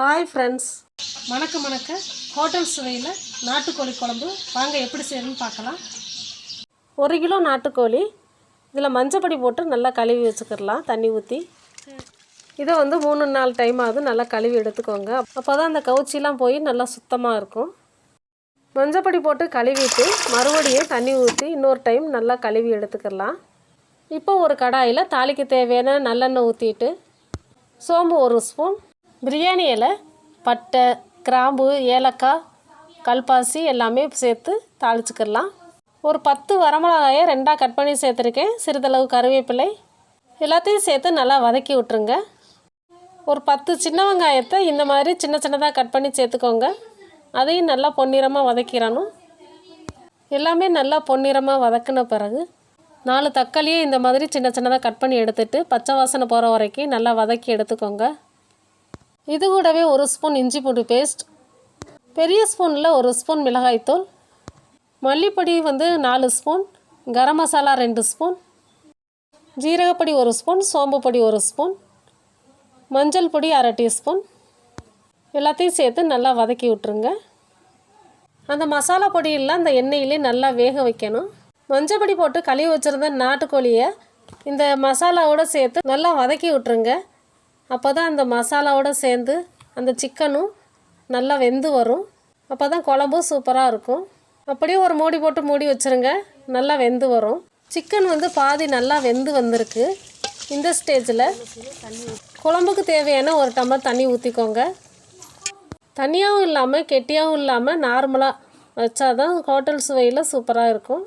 Hi friends வணக்க வணக்க hotel சுவையில் நாட்டுக்கோழி குழம்பு. வாங்க எப்படி செய்யணும்னு பார்க்கலாம். ஒரு கிலோ நாட்டுக்கோழி. இதில் மஞ்சப்பொடி போட்டு நல்லா கழுவி வச்சுக்கிடலாம் தண்ணி ஊற்றி இதை வந்து மூணு நாலு டைம் ஆகுது நல்லா கழுவி எடுத்துக்கோங்க. அப்போ தான் அந்த கவுச்சிலாம் போய் நல்லா சுத்தமாக இருக்கும். மஞ்சப்பொடி போட்டு கழுவிட்டு மறுபடியும் தண்ணி ஊற்றி இன்னொரு டைம் நல்லா கழுவி எடுத்துக்கிடலாம். இப்போ ஒரு கடாயில் தாளிக்கு தேவையான நல்லெண்ணெய் ஊற்றிட்டு சோம்பு ஒரு ஸ்பூன் பிரியாணி இலை பட்டை கிராம்பு ஏலக்காய் கல்பாசி எல்லாமே சேர்த்து தாளிச்சுக்கிடலாம். ஒரு பத்து வரமிளகாயை ரெண்டாக கட் பண்ணி சேர்த்துருக்கேன். சிறிதளவு கருவேப்பிலை எல்லாத்தையும் சேர்த்து நல்லா வதக்கி விட்ருங்க ஒரு பத்து சின்ன வெங்காயத்தை இந்த மாதிரி சின்ன சின்னதாக கட் பண்ணி சேர்த்துக்கோங்க. அதையும் நல்லா பொன்னிறமாக வதக்கிறணும் எல்லாமே நல்லா பொன்னிறமாக வதக்கின பிறகு நாலு தக்காளியை இந்த மாதிரி சின்ன சின்னதாக கட் பண்ணி எடுத்துட்டு பச்சை வாசனை போகிற வரைக்கும் நல்லா வதக்கி எடுத்துக்கோங்க. இது கூடவே ஒரு ஸ்பூன் இஞ்சி பூண்டு பேஸ்ட் பெரிய ஸ்பூனில் ஒரு ஸ்பூன் மிளகாய்த்தூள் மல்லிப்பொடி வந்து நாலு ஸ்பூன் கரம் மசாலா ரெண்டு ஸ்பூன் ஜீரகப்பொடி ஒரு ஸ்பூன் சோம்பு பொடி ஒரு ஸ்பூன் மஞ்சள் பொடி அரை டீஸ்பூன். எல்லாத்தையும் சேர்த்து நல்லா வதக்கி விட்ருங்க அந்த மசாலா பொடியெல்லாம் அந்த எண்ணெயிலே நல்லா வேக வைக்கணும். மஞ்சள் பொடி போட்டு கழுவி வச்சுருந்த நாட்டுக்கோழியை இந்த மசாலாவோடு சேர்த்து நல்லா வதக்கி விட்ருங்க அப்போ தான் அந்த மசாலாவோடு சேர்ந்து அந்த சிக்கனும் நல்லா வெந்து வரும். அப்போ தான் குழம்பும் சூப்பராக இருக்கும். அப்படியே ஒரு மூடி போட்டு மூடி வச்சுருங்க. நல்லா வெந்து வரும். சிக்கன் வந்து பாதி நல்லா வெந்து வந்திருக்கு. இந்த ஸ்டேஜில் குழம்புக்கு தேவையான ஒரு டம்ளர் தண்ணி ஊற்றிக்கோங்க தனியாகவும் இல்லாமல் கெட்டியாகவும் இல்லாமல் நார்மலாக வச்சா தான் ஹோட்டல் சுவையில் சூப்பராக இருக்கும்.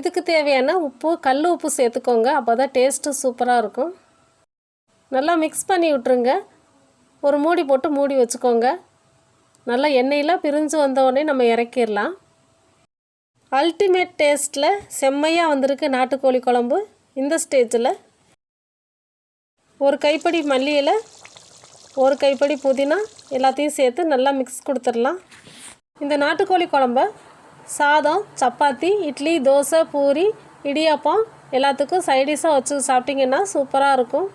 இதுக்கு தேவையான உப்பு கல் உப்பு சேர்த்துக்கோங்க. அப்போ தான் டேஸ்ட்டு சூப்பராக இருக்கும். நல்லா மிக்ஸ் பண்ணி விட்ருங்க ஒரு மூடி போட்டு மூடி வச்சுக்கோங்க. நல்லா எண்ணெயெலாம் பிரிஞ்சு வந்தோடனே நம்ம இறக்கிடலாம். அல்டிமேட் டேஸ்ட்டில் செம்மையாக வந்திருக்கு நாட்டுக்கோழி குழம்பு. இந்த ஸ்டேஜில் ஒரு கைப்படி மல்லியில் ஒரு கைப்படி புதினா எல்லாத்தையும் சேர்த்து நல்லா மிக்ஸ் கொடுத்துடலாம். இந்த நாட்டுக்கோழி குழம்ப சாதம் சப்பாத்தி இட்லி தோசை பூரி இடியாப்பம் எல்லாத்துக்கும் சைடிஷாக வச்சு சாப்பிட்டிங்கன்னா சூப்பராக இருக்கும்.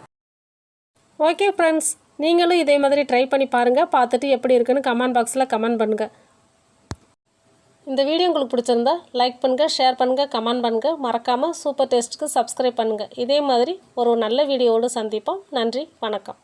ஓகே ஃப்ரெண்ட்ஸ் நீங்களும் இதே மாதிரி ட்ரை பண்ணி பாருங்கள் பார்த்துட்டு எப்படி இருக்குன்னு கமெண்ட் பாக்ஸில் கமெண்ட் பண்ணுங்கள் இந்த வீடியோ உங்களுக்கு பிடிச்சிருந்தா லைக் பண்ணுங்கள் ஷேர் பண்ணுங்கள் கமெண்ட் பண்ணுங்கள் மறக்காமல் சூப்பர் டேஸ்ட்டுக்கு சப்ஸ்கிரைப் பண்ணுங்கள் இதே மாதிரி ஒரு நல்ல வீடியோவோடு சந்திப்போம். நன்றி வணக்கம்.